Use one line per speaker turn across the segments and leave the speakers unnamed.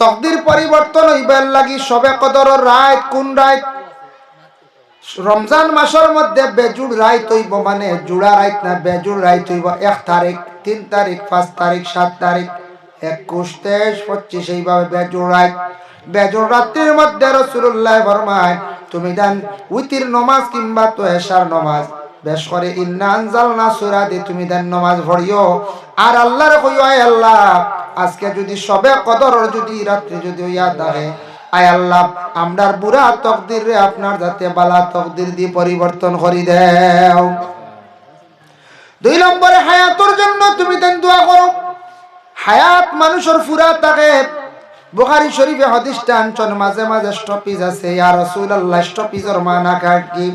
তকদির পরিবর্তন হইবার লাগি সবে কদর রাত, কোন রাত? রমজান মাসের মধ্যে বেজুড় রাইত হইব মানে জুড়া রাইত না বেজুড় রাইত হইব। এক তারিখ, তিন তারিখ, পাঁচ তারিখ, সাত তারিখ, একুশ, তেইশ, পঁচিশ, এইভাবে বেজুড় রাইত বেজুড় রাত্রির মধ্যে রসুল্লাহ ফরমায়, তুমি দেন উইতির নমাজ কিংবা তো এশার নমাজ। বেশ করে ইন্না আনজাল না সুরা দি তুমি দেন নমাজ ভরিও আর আল্লাহর আল্লাহ, আজকে যদি সবে কদর যদি রাত্রি যদি ইয়াদ আহে আয় আল্লাহ, আমরার বুড়া তকদির রে আপনার যাতে বালা তকদির দিয়ে পরিবর্তন করি দেও। দুই নম্বরে, হায়াতর জন্য তুমি দেন দোয়া করো। হায়াত মানুষের ফুরা থাকে বুখারি শরীফে হদিস টানছন মাঝে মাঝে স্টপিজ আছে। ইয়া রাসূলুল্লাহ স্টপিজের মানা কাট কি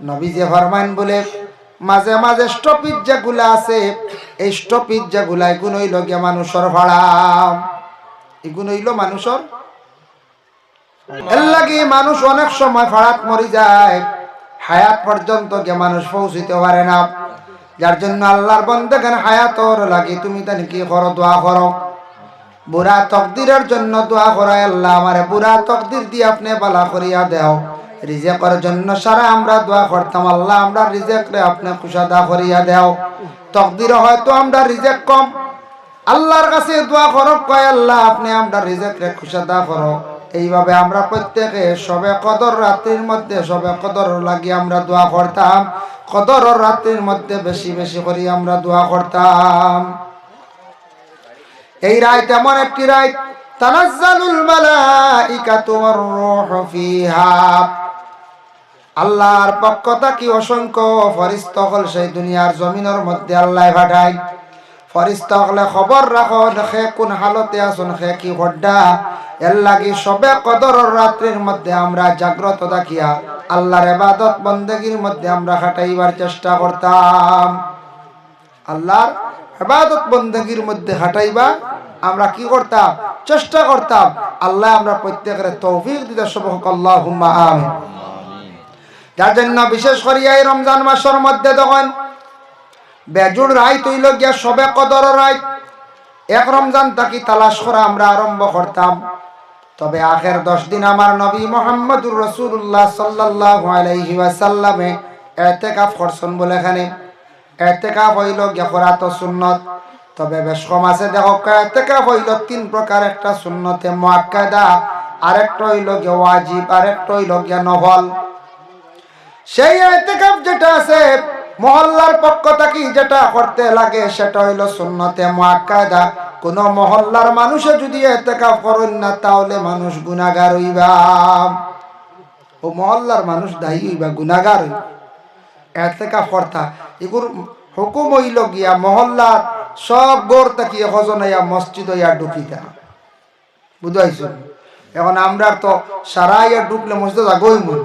নবী যে ফরমান বলে, মাঝে মাঝে স্টপিজ যেগুলা আছে, এই স্টপিজ যেগুলা এগুলো হইল গিয়া মানুষের ভাড়া এগুলো হইল মানুষের এর লাগি মানুষ অনেক সময় ফাড়াত মরি যায়। হায়াত পর্যন্ত গিয়ে মানুষ পৌঁছিতে পারে না। যার জন্য আল্লাহর বন্ধে কেন হায়াতর লাগি, তুমি তানি কি করো, দোয়া করো। বুড়া তকদিরের জন্য দোয়া করায় আল্লাহ আমারে, বুড়া তকদির দিয়ে আপনি বালা করিয়া দেও। রিজেকের জন্য সারা আমরা দোয়া করতাম, আল্লাহ, আমরা রিজেক রে আপনি কুশাদা করিয়া দেও। তকদির হয়তো আমরা রিজেক কম। আল্লাহর কাছে দোয়া করো, কয়, আল্লাহ, আপনি আমরা রিজেক রে কুশাদা করো। এইভাবে আমরা প্রত্যেকে সবে কদর রাত্রির মধ্যে, সবে কদর লাগি আমরা দোয়া করতাম। কদর রাত্রির মধ্যে বেশি বেশি করি আমরা দোয়া করতাম। এই রাত এমন একটি রাত তানাজ্জালুল মালাইকাতু ওয়ার রূহু ফিহা। আল্লাহর পক্ষ থাকি অসংখ্য ফরিস্ত হল সেই দুনিয়ার জমিনের মধ্যে আল্লাহ পাঠায়। ফরিস্ত হলে খবর রাখো দেখে কোন হালতে আসুন খে কি হড্ডা। এর লাগি সবে কদর রাত্রির মধ্যে আমরা জাগ্রত থাকিয়া আল্লাহর এবাদত বন্দেগীর মধ্যে আমরা খাটাইবার চেষ্টা করতাম। আল্লাহর এবাদত বন্দেগীর মধ্যে হাঁটাইবা আমরা কি করতাম? চেষ্টা করতাম। আল্লাহ আমরা প্রত্যেকের তৌফিক দিতে সব আল্লাহ আমিন। যার জন্য বিশেষ করিয়া এই রমজান মাসের মধ্যে তখন বেজুর রায় তৈল গিয়া সবে কদর রায় এক রমজান তাকি তালাশ করা আমরা আরম্ভ করতাম। তবে আখের দশ দিন আমার নবী মোহাম্মদুর রসুল্লাহ সাল্লাহ আলাইহি ওয়াসাল্লামে এতেকাফ করছেন বলে এখানে। এতেকাফ হইল গিয়া করা তো সুন্নত। তবে বেশ কম আছে, দেখো, এতেকাফ হইল তিন প্রকার, একটা সুন্নতে মোয়াক্কাদা, আরেকটা হইল গিয়া ওয়াজিব, আরেকটা হইল গিয়া নভল সেই এতেকাফ যেটা আছে, মহল্লার পক্ষ থেকে যেটা করতে লাগে, সেটা হইল সুন্নতে মুআক্কাদা। কোন মহল্লার মানুষে যদি এতেকাফ করেন না, তাহলে মানুষ গুনাহগার হইবা। ও মহল্লার মানুষ দায়ী হইবা, গুনাহগার হইবা। এতেকাফ করতা, এগুর হুকুম হইল গিয়া মহল্লার সব গোড় তাকিয়ে হজনাইয়া মসজিদ হইয়া ঢুকিতা বুঝাইছ এখন আমরা তো সারা ইয়া ঢুকলে মসজিদ আগই মন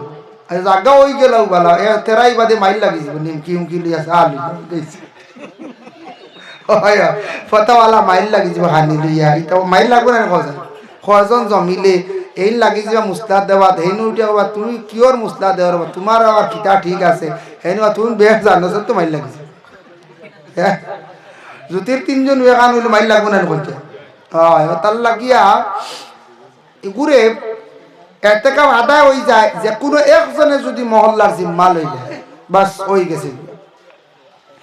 আর জাগা ওই গেল বালা। এ তেরাই বাদে মাইল লাগি যাব নিমকি উমকি লিয়া আলু গেছি হয়। ফটাওয়ালা মাইল লাগি যাব হানি লিয়া। ইতা মাইল লাগবে না কথা কয়জন জমিলে, এই লাগি যাবা মুস্তাদ দেওয়া হেনু উঠিয়া কবা তুমি কিয়র মুস্তাদ দেওয়ার বা তোমার আবার কিতা ঠিক আছে। হেনু তুমি বেশ জানো তো মাইল লাগিছে। হ্যাঁ জ্যোতির তিনজন এখান হইলে মাইল লাগবে না কইতে। হয় তার লাগিয়া এগুরে এতেকাম আদায় হয়ে যায়, যে কোনো একজনে যদি মহল্লার জিম্মা লই যায় বাস হয়ে গেছে।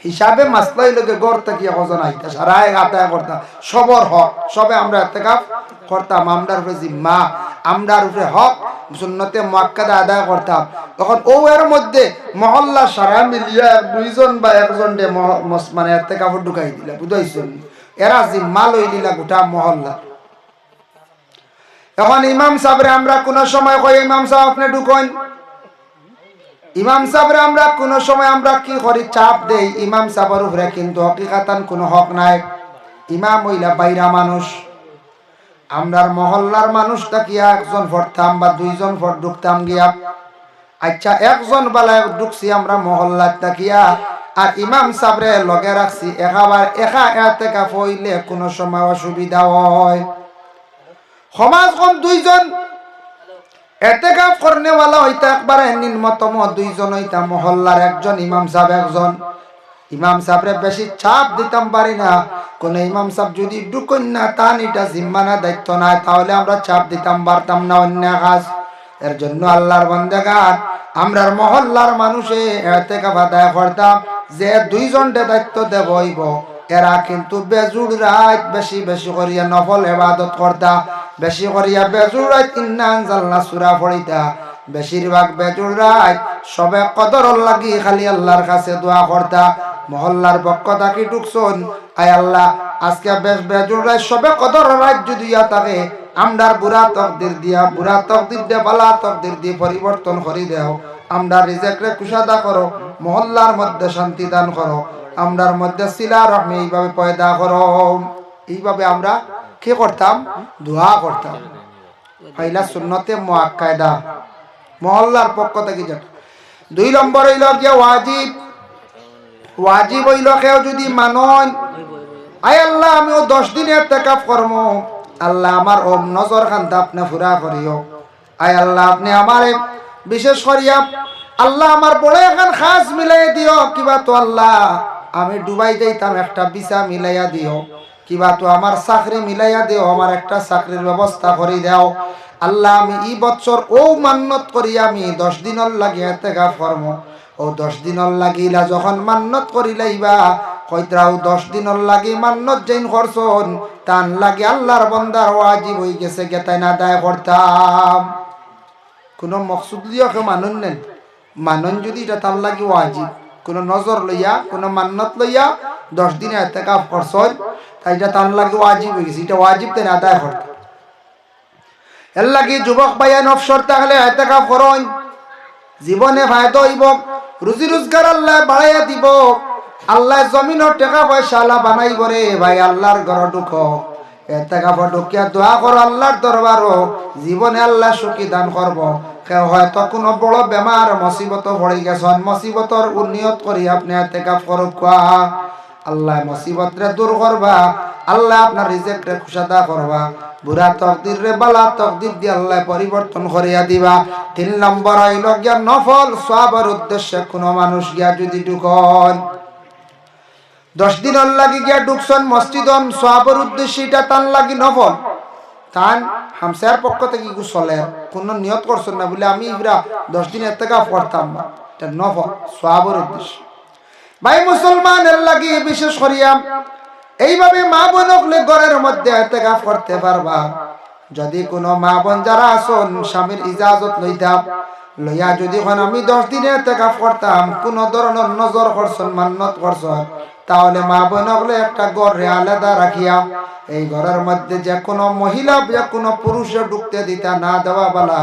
হিসাবে মাসলাই লোকে গড় থেকে হজন আদায় করতাম। সবর হক, সবে আমরা এতেকাফ করতাম, আমরার উপরে জিম্মা, আমরার উপরে হক, সুন্নতে মোয়াক্কাদা আদায় করতাম। তখন ও এর মধ্যে মহল্লা সারা মিলিয়া দুইজন বা একজন মানে এতেকাফ ঢুকাই দিলা, বুঝাইছেন? এরা জিম্মা লই দিলা গোটা মহল্লা। এখন ইমাম সাহেবরে আমরা কোন সময় কই, ইমাম সাহেব আপনি ঢুকন। ইমাম সাহেবরে আমরা কোন সময় আমরা কি করি, চাপ দেই। ইমাম সাহেবের উপরে কিন্তু হকিকাতান কোনো হক নাই। ইমাম হইলা বাইরা মানুষ। আমরার মহল্লার মানুষটা কি, একজন ভরতাম বা দুইজন ভর ঢুকতাম গিয়া। আচ্ছা একজন বেলায় ঢুকছি আমরা মহল্লার তাকিয়া আর ইমাম সাবরে লগে রাখছি একাবার একা এতে কাপ হইলে কোনো সময় অসুবিধা হয়। সমাজ কম দুইজন। এতে কাপ করনেওয়ালা নিম্নতম দুইজন হইতা মহল্লার একজন, ইমাম সাহেব একজন। ইমাম সাহেবরে বেশি চাপ দিতাম পারি না। কোন ইমাম সাহেব যদি ঢুকুন না জিম্মানা দায়িত্ব তাহলে আমরা চাপ দিতাম, পারতাম না অন্য কাজ। এর জন্য আল্লাহর আমরার মহল্লার মানুষে এতে কাবাদায় করতাম। যে দুইজনটে দায়িত্ব দেব এরা কিন্তু বেজুড় রাত বেশি বেশি করিয়া নফল এবাদত করতা। বেশি করিয়া বেজুর রাত ইন্নান জাল্লা সুরা পড়িতা বেশিরভাগ বেজুর রাত সবে কদর লাগি খালি আল্লাহর কাছে দোয়া করতা। মহল্লার পক্ষ থাকি ঢুকছন আয় আল্লাহ, আজকে বেশ বেজুর রাত সবে কদর যদি ইয়া থাকে, আমরার বুড়া তকদির দিয়া, বুড়া তকদির দিয়ে, বালা তকদির দিয়ে পরিবর্তন করি দেও। আমরা রিজেক্টরে কুশাদা করো, মহল্লার মধ্যে শান্তি দান করো। আমরার মধ্যে শিলা রহমে এইভাবে পয়দা করো। এইভাবে আমরা কি করতাম? দোয়া করতাম। পয়লা সুন্নতে মুআক্কায়দা মহল্লার পক্ষ থেকে যেটা দুই নম্বর হইল গিয়া ওয়াজিব। ওয়াজিব হইল কেউ যদি মানন আয় আল্লাহ, আমিও দশ দিনের টেকাপ কর্ম। আল্লাহ, আমার ওম নজর খান্তা আপনি ফুরা করিও। আয় আল্লাহ, আপনি আমারে বিশেষ করিয়া আল্লাহ আমার বড় এখন খাস মিলাই দিও। কিবা তো আল্লাহ, আমি ডুবাই যাইতাম, একটা বিসা মিলাইয়া দিও। কিবা তো আমার চাকরি মিলাইয়া দেও, আমার একটা চাকরির ব্যবস্থা করে দাও। আল্লাহ আমি ই বছর ও মান্নত করি, আমি দশ দিনের লাগিয়া টেকা ফর্ম ও দশ দিনের লাগিলা যখন মান্নত করিলাইবা কইত্রাও দশ দিনের লাগি মান্নত যেন করছন তান লাগে আল্লাহর বন্দার ওয়াজিব হই গেছে, গেতাই না দায় করতাম কোনো মকসুদ লিয়া কেউ মানুন নেন। মানুন যদি এটা তার লাগে ওয়াজিব, কোনো নজর লইয়া, কোনো মান্নত লইয়া দশ দিনে এতেকাফ করছন তাই এটা তার লাগে ওয়াজিব হয়ে গেছে। এটা ওয়াজিব তাই আদায় করতাম এর লাগি যুবক ভাইয়া নফসর তাহলে এতেকাফ করন জীবনে ফায়দা হইব, রুজি রোজগার আল্লাহ বাড়াইয়া দিব। আল্লাহ জমিনের টাকা পয়সা আল্লাহ বানাইব রে ভাই, আল্লাহর ঘর ঢুক। ঢুকিয়া দোয়া করো আল্লাহর জীবনে আল্লাহ সুখী দান করব। হয়তো কোনো বড় বেমার মুসিবত পড়ে গেছেন, মুসিবতর উন্নিয়ত করি আপনি এতে কাপ করুক আল্লাহ মুসিবত রে দূর করবা, আল্লাহ আপনার রিজেক্ট খুশাদা করবা। বুড়া তকদির রে বালা তকদির দিয়ে আল্লাহ পরিবর্তন করিয়া দিবা। তিন নম্বর হইল গিয়া নফল সবার উদ্দেশ্যে কোনো মানুষ গিয়া যদি ঢুকন দশ দিন লাগি গিয়া ঢুকছন মসজিদন সবার উদ্দেশ্যে এটা তান লাগি নফল। তান হামসার পক্ষ থেকে কি চলে? কোন নিয়ত করছেন না বলে আমি ইবরা দশ দিন এর থেকে পড়তাম না। এটা নফল সবার উদ্দেশ্যে। ভাই, মুসলমানের লাগি বিশেষ করিয়া এইভাবে মা বোনকলে ঘরের মধ্যে এতেকাফ করতে পারবা। যদি কোনো মা বোন যারা আসন স্বামীর ইজাজত লইতাম লইয়া যদি আমি দশ দিনে এতেকাফ করতাম, কোনো ধরনের নজর করছন, মান্নত করছন তাহলে মা বোনকলে একটা ঘরে আলাদা রাখিয়া, এই ঘরের মধ্যে যে কোনো মহিলা, যে কোনো পুরুষে ঢুকতে দিতা না দেওয়া বলা।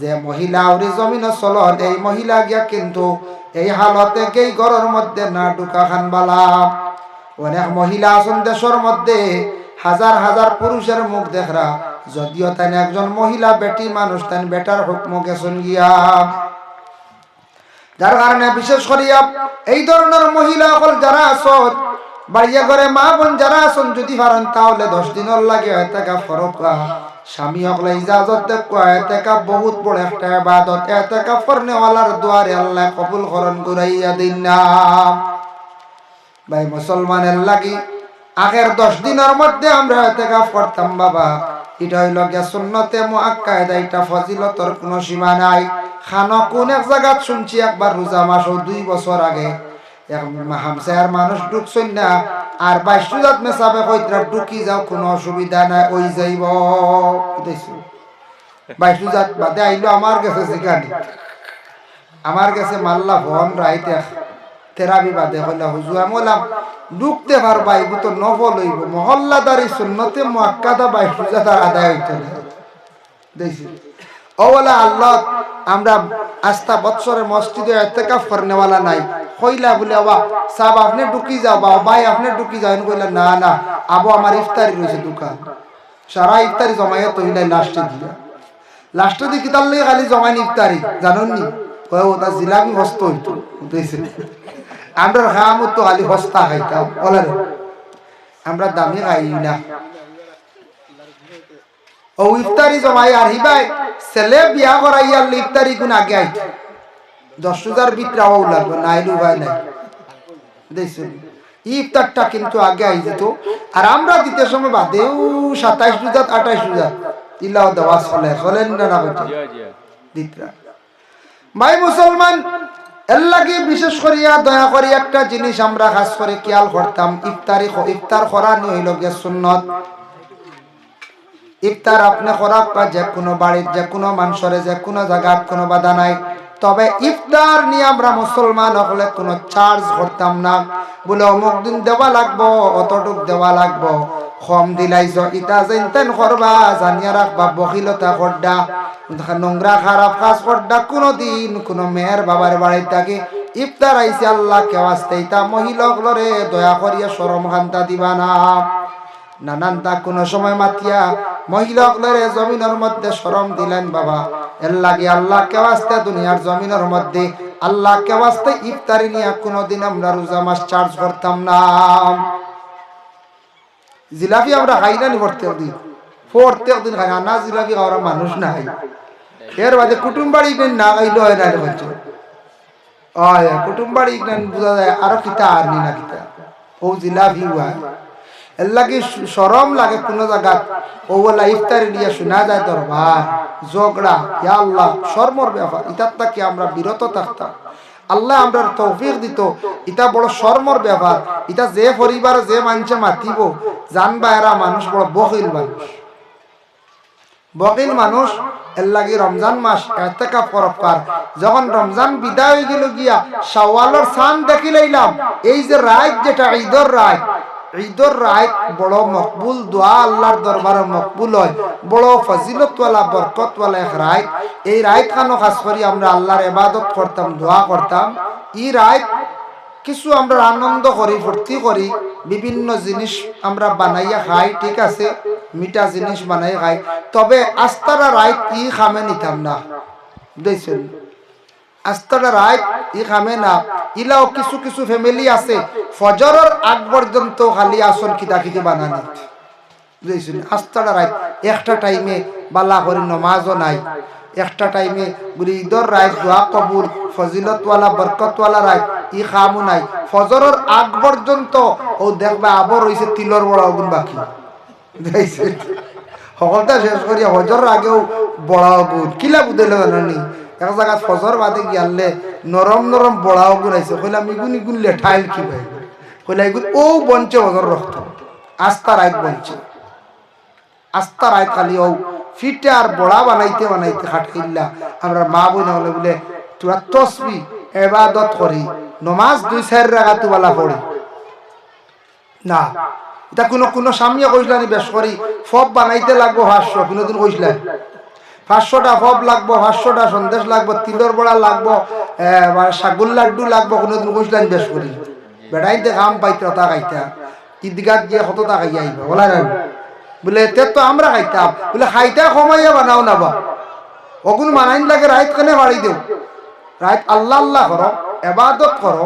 যে মহিলা ওরি জমিন চলত, এই মহিলা গিয়া কিন্তু এই হালতে এই ঘরের মধ্যে না ঢুকা খান বালা। অনেক মহিলা আছেন দেশের মধ্যে, হাজার হাজার পুরুষের মুখ দেখরা। যদিও তাই একজন মহিলা বেটি মানুষ তাই বেটার হুকম গেছেন গিয়া। যার কারণে বিশেষ করিয়া এই ধরনের মহিলা সকল যারা আসত বাড়িয়া ঘরে মা বোন যারা আসন যদি পারেন তাহলে দশ দিনের লাগে এতেকা ফরক স্বামী সকলে ইজাজত দেখুয়া এতেকা বহুত বড় একটা ইবাদত। এতেকা ফরনেওয়ালার দুয়ারে আল্লাহ কবুল করন, ঘুরাইয়া দিন না। ভাই, মুসলমানের লাগি আগের দশ দিনের মধ্যে আমরা এতেকাফ করতাম বাবা। এটা হইল গিয়া সুন্নতে মুআক্কায়দা, এটা ফজিলতর কোনো সীমা নাই। খানো কোন এক জায়গাত শুনছি একবার রোজা মাসও দুই বছর আগে হামসায়ার মানুষ ঢুকছেন না, আর বাইশ রোজাত মেসাবে কইতরা, ঢুকি যাও, কোনো অসুবিধা নাই, ওই যাইব। দেখছ বাইশ রোজাত বাদে আইলো, আমার কাছে সেখানে আমার কাছে মাল্লা ভন রাইতে তেরাবি বাদে হইলা হুজুর আমি বললাম, ঢুকতে পারবা এগু তো নফল হইব। মহল্লাদারি সুন্নতে মুআক্কাদা বাইশ রোজাদার আদায় হইতে দেখছি। ও আল্লাহ, আমরা আস্থা বৎসরে মসজিদে এতেকাফ করনেওয়ালা নাই। কইলা বলে, বাবা, সাহেব আপনি ঢুকি যাও বা ভাই আপনি ঢুকি যাও। কইলা না না, আবু আমার ইফতারি রয়েছে দোকান। সারা ইফতারি জমাইয়া তৈলাই লাস্টে দিয়া। লাস্টে দিয়ে কিতার লেগে খালি জমাইন ইফতারি জানুন নি কয় ওটা জিলাপি হস্ত হইতো। বুঝেছে আমরা তো খালি হস্তা খাইতাম বলে আমরা দামি খাই না। ও ইফতারি জমাই আর হিবাই ছেলে বিয়া করাইয়ার ইফতারি কোন আগে আইত। দশ হাজার বিত্রাও লাগবে নাইলু ভাই নাই। দেখছেন ইফতারটা কিন্তু আগে আই যেত। আর আমরা দিতে সময় বাদেও সাতাইশ রোজাত আঠাইশ রোজাত ইল্লাও দেওয়া চলে চলেন না না দিতরা ভাই মুসলমান এর লাগে বিশেষ করিয়া দয়া করি একটা জিনিস আমরা খাস করে খেয়াল করতাম, ইফতারি ইফতার করা হইল গিয়ে সুন্নত। ইফতার আপনি করা বা যে কোনো বাড়ির যে কোনো মানুষের যে কোনো জায়গার কোনো বাধা নাই। তবে ইফতার নিয়ে আমরা মুসলমান হলে কোনো চার্জ করতাম না। বলে অমুক দিন দেওয়া লাগবো, অতটুক দেওয়া লাগবো। কম দিলাইছ ইতা যেন তেন করবা জানিয়া রাখবা বকিলতা করডা নোংরা খারাপ কাজ করডা কোনো দিন কোনো মেয়ের বাবার বাড়ি থাকে ইফতার আইসে আল্লাহ কেওয়াস্তে ইতা মহিলকলরে দয়া করিয়া সরম খান্তা দিবা না। নানান তা কোনো সময় মাতিয়া মহিলাগুলোরে জমিনের মধ্যে শরম দিলেন বাবা। এর লাগে আল্লাহ কেওয়াস্তে দুনিয়ার জমিনের মধ্যে, আল্লাহ কেওয়াস্তে ইফতারি নিয়ে, কোনোদিন আমরা রোজা মাস চার্জ করতাম না। জিলাপি আমরা খাই না নি প্রত্যেক দিন প্রত্যেক দিন খাই না জিলাপি খাওয়ার মানুষ নাই এর বাদে কুটুম বাড়ি না খাইলে হয় না বলছে। হয় কুটুম বাড়ি বোঝা যায় আরও কিতা আর নি না কিতা। ও জিলাপি হয়। এর লাগে সরম লাগে কোনো জায়গা ও বলা ইফতারি নিয়ে শোনা যায় দরবার। ঝগড়া, ইয়া আল্লাহ, শর্মর ব্যাপার। ইতার তাকে আমরা বিরত থাকতাম? আল্লাহ আমার তৌফিক দিত। ইটা বড় শর্মর ব্যাপার। ইটা যে পরিবার যে মানুষে মাতিব জানবা এরা মানুষ বড় বকিল মানুষ। বকিল মানুষ, এর রমজান মাস এতেকা পরপার। যখন রমজান বিদায় হয়ে গেল গিয়া শাওয়ালের সান দেখি এই যে রাত যেটা ঈদর রাত ঈদর রাত বড় মকবুল দোয়া আল্লাহর দরবারে মকবুল হয়। বড় ফজিলতওয়ালা বরকতওয়ালা এক রাত এই রাত খানো খাস করি আমরা আল্লাহর ইবাদত করতাম দোয়া করতাম ই রাত কিছু আমরা আনন্দ করি ফুর্তি করি বিভিন্ন জিনিস আমরা বানাইয়া খাই, ঠিক আছে? মিঠা জিনিস বানাই খাই। তবে আস্তারা রাত ই খামে নিতাম না। বুঝছেন আস্তারা রাত ই খামে না ইলাও কিছু কিছু ফ্যামিলি আছে, ফজরের আগ পর্যন্ত খালি আসন কিতা কিতি বানানি বুঝছেন? আস্তারা রাত একটা টাইমে বালা করে নমাজও নাই। একটা টাইমে বলি ঈদর রায় দোয়া কবুল, ফজিলতওয়ালা, বরকতওয়ালা রায়, ই খামু নাই। ফজরের আগ পর্যন্ত, ও দেখবে আবর হইছে তিলর বড় অগুন বাকি। সকলটা শেষ করিয়া হজর আগেও বড় অগুন কিলা বুঝাইলে জানি এক জায়গাত ফজর বাদে গিয়ালে নরম নরম বড় অগুন আইছে কইলাম ইগুন ইগুন লেঠাইল কি ভাই? কইলা ইগুন ও বঞ্চে হজর রক্ত। আস্তা রাইত বঞ্চে। আস্তা রাইত খালি ও ফিটে আর বড়া বানাইতে বানাইতে খাটকিল্লা আমরা মা বোন হলে বলে, তোরা তসবি, এবাদত করি, নমাজ দুই চার রাখা তুবালা পড়ি। না। এটা কোনো কোনো সামিয়া কইসলানি বেশ করি। ফব বানাইতে লাগবো পাঁচশো কোনোদিন কইসলেন পাঁচশোটা ফব লাগবো, পাঁচশোটা সন্দেশ লাগবো, তিলর বড়া লাগবো সাগুল লাড্ডু লাগবো, কোনোদিন কইসলেন বেশ করি। বেড়াইতে কাম পাইতে তা খাইতা ঈদগাত গিয়ে কত তা খাইয়া আইবা, বলা না। বলে, তে তো আমরা খাইতাম, বলে, খাইতা কমাইয়া বানাও না বা অগুন মানাইন লাগে রাইত কেনে বাড়ি দেও? রাইত আল্লাহ আল্লাহ করো এবাদত করো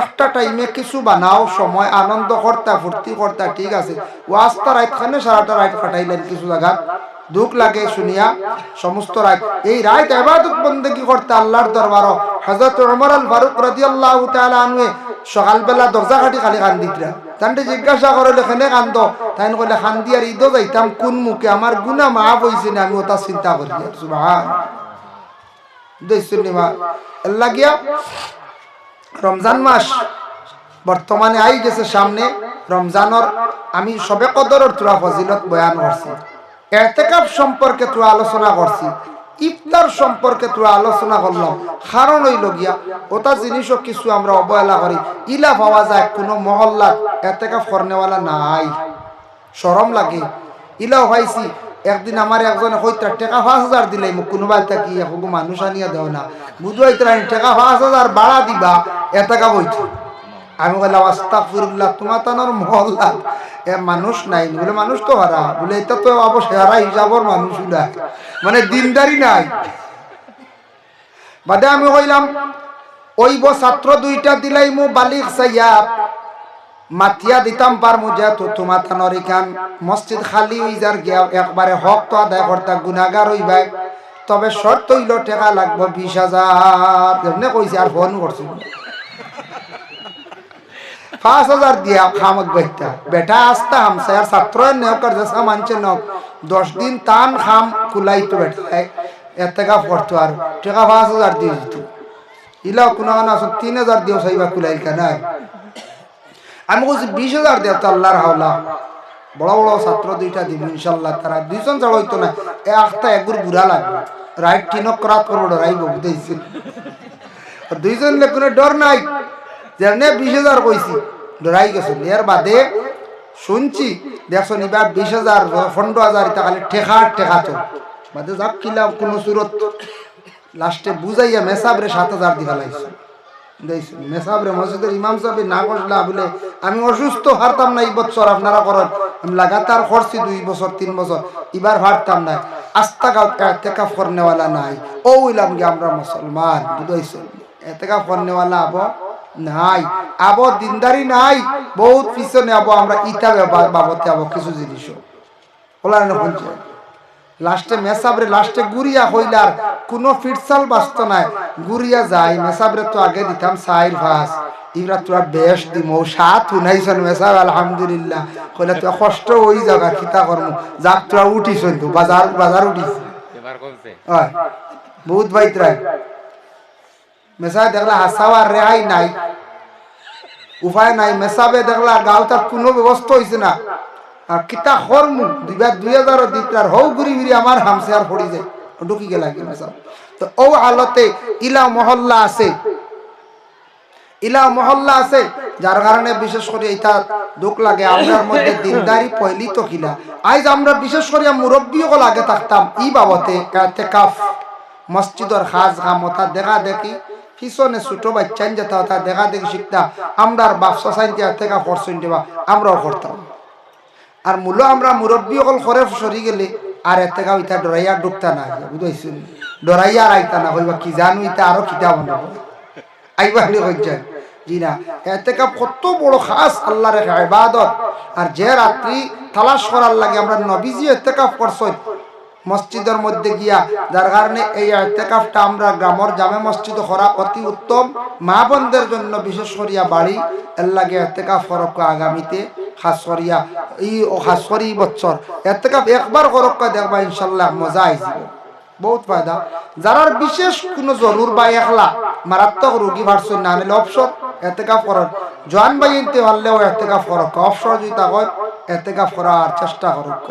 একটা টাইমে কিছু বানাও, সময়, আনন্দ, করতা, ফুর্তি, করতা, ঠিক আছে। ওয়াস্তা রাইত খানে সারাটা রাইত কাটাইলেন কিছু জায়গাত দুঃখ লাগে শুনিয়া, সমস্ত রাত এই রাত এবাদত বন্দেগি করতে আল্লাহর দরবার হজরত উমর আল ফারুক রাদিয়াল্লাহু তাআলা আনহু সকালবেলা দরজা কাটি খালি কান দিতরা জিজ্ঞাসা করলে, কেনে কান্দ? তাই কইলে, কান্দি আর ঈদ যাইতাম, কোন মুখে? আমার গুনাহ মাফ হইছে না, আমি ওটা চিন্তা করি সুবহান। দেখছেন মা আল্লাহ গিয়া রমজান মাস বর্তমানে আই গেছে সামনে। রমজানর আমি সবে কদরের তোরা ফজিলত বয়ান করছি। এতেকাপ সম্পর্কে তোরা আলোচনা করছি। ইফতার সম্পর্কে তোরা আলোচনা করলাম। কারণ হইল গিয়া ওটা জিনিসও কিছু আমরা অবহেলা করি। ইলা পাওয়া যায়, কোনো মহল্লাত এতেকাপ করনেওয়ালা নাই। সরম লাগে। ইলাও ভাইছি একদিন আমার একজনে কইতা টাকা পাঁচ হাজার দিলে মোক কোনোবাই থাকি এখন মানুষ আনিয়া দেও না। বুঝবাই টাকা পাঁচ হাজার বাড়া দিবা এটাকা বইতো আমি বললাম আস্তা ফুরুল্লাহ তোমার তানোর মহল্লা এ মানুষ নাই। বলে, মানুষ তো হারা? বলে এটা তো অবশ্যই হারা হিসাবর মানুষ নাই মানে দিনদারি নাই। বাদে আমি কইলাম ওইব ছাত্র দুইটা দিলাই মু বালিক সাইয়াব মাতিয়া দিতাম পারমু যেহেতু তোমার থানোর এখান মসজিদ খালি যার গিয়া একবারে হক তো আদায় করতা গুনাগার হইবাই তবে শর্ত হইল টাকা লাগবো বিশ হাজার এমনি কইছে আর ফোন করছি পাঁচ হাজার দিয়া খামক বাইতা বেটা আসতা হামসা আর ছাত্র নেও কার জেসা মানছে নক দশ দিন তান খাম কুলাইতো বেটা এত টাকা পড়তো আর টাকা পাঁচ হাজার দিয়ে দিত ইলাও কোনো আসো তিন হাজার দিও সাইবা কুলাইল কেন। আমি বলছি বিশ হাজার দেও তো আল্লাহর হাওলা। বড় বড় ছাত্র দুইটা দিব ইনশাল্লাহ তারা দুইজন ছাড়া হইতো না। এ আখটা একগুর বুড়া লাগবে। রাইট টিনক করাত করব ডরাইব বুঝাইছে দুইজন লে কোনো ডর নাই। যেমনে বিশ হাজার কইছি, ডরাই গেছে। এর বাদে শুনছি দেখছ এবার বিশ হাজার, পনেরো হাজার, এটা খালি ঠেকা ঠেকা তো বাদে যাক কিলাম, কোনো সুরত। লাস্টে বুঝাইয়া মেসাবরে সাত হাজার দিবা লাগছে না আমি অসুস্থ, হারতাম না, এই বছর আপনারা করেন। আমি লাগাতার করছি দুই বছর, তিন বছর, এবার হারতাম না। আস্তা গাঁও এতেকাফ করনেওয়ালা নাই। ও ইলাম গে, আমরা মুসলমান, বুঝাইছেন? এতেকাফ করনেওয়ালা আবো নাই। আবো দিনদারি নাই, বহুত পিছনে আবো আমরা বা- বাবতে আবো কিছু জিনিসও। ওলা না লাস্টে মেসাবরে লাস্টে গুড়িয়া হইলার কোনো ফিটসাল বাস্ত নাই। গুড়িয়া যায় মেসাবরে তো আগে দিতাম সাইর ভাস। ইবরা তোরা বেশ দিম ও সাত উনাইছন মেসাব আলহামদুলিল্লাহ। কইলে তোরা কষ্ট ওই জায়গা কিতা করমু। যাক তোরা উঠিস তো বাজার বাজার উঠিস বহুত বাইত রায়। মেসা দেখলা হাসাওয়ার রেহাই নাই। উপায় নাই। মেসাবে দেখলা গাঁও তার কোনো ব্যবস্থা হয়েছে না। কিতা হরমু? দুইবার দুই হাজার দিতার হৌ ঘুরি ঘুরি আমার হামসে আর পড়ি যায়। ঢুকি গেলা কি মেসা তো ও হালতে ইলা মহল্লা আছে। ইলা মহল্লা আছে যার কারণে বিশেষ করে এটা দুঃখ লাগে। আমরার মধ্যে দিনদারি পয়লি তো কিলা। আজ আমরা বিশেষ করে মুরব্বীও লাগে থাকতাম। ই বাবতে কাফ মসজিদর খাস খামতা দেখা দেখি পিছনে ছোট বাচ্চান যেতে দেখা দেখি শিখতা আমরার বাপসা সাইনতে থেকে ফরসইন দেবা। আমরাও করতাম আর মূল আমরা মুরব্বী অকল করে সরি গেলে আর এতে গাও ইতা ডরাইয়া ডুবতা না বুঝাইছো ডরাইয়া আর আইতা না হইবা কি জানো ইতা আরও কিতা বানাবো। আইবা হলে কইছেন জি না, এতে কত বড় খাস আল্লাহর ইবাদত। আর যে রাত্রি তালাশ করার লাগে, আমরা নবীজি এতে কাপ করছই মসজিদের মধ্যে গিয়া, যার কারণে এই এতেকাফটা আমরা গ্রামের জামে মসজিদ করা অতি উত্তম। মা বোনদের জন্য বিশেষ করিয়া বাড়ি। এর লাগে এতেকাফ করক আগামীতে, খাস করিয়া এই ও খাস করি বছর। এতেকাফ একবার করক দেখবা ইনশাল্লাহ মজা আইসিব বহুত ফায়দা। যারা বিশেষ কোনো জরুর বা একলা মারাত্মক রোগী ভার্সন না নিলে অবসর, এতেকাফ করার। জোয়ান বাই ইনতে পারলেও এতেকাফ করক অবসর যদি তা হয়, এতেকাফ করার চেষ্টা করক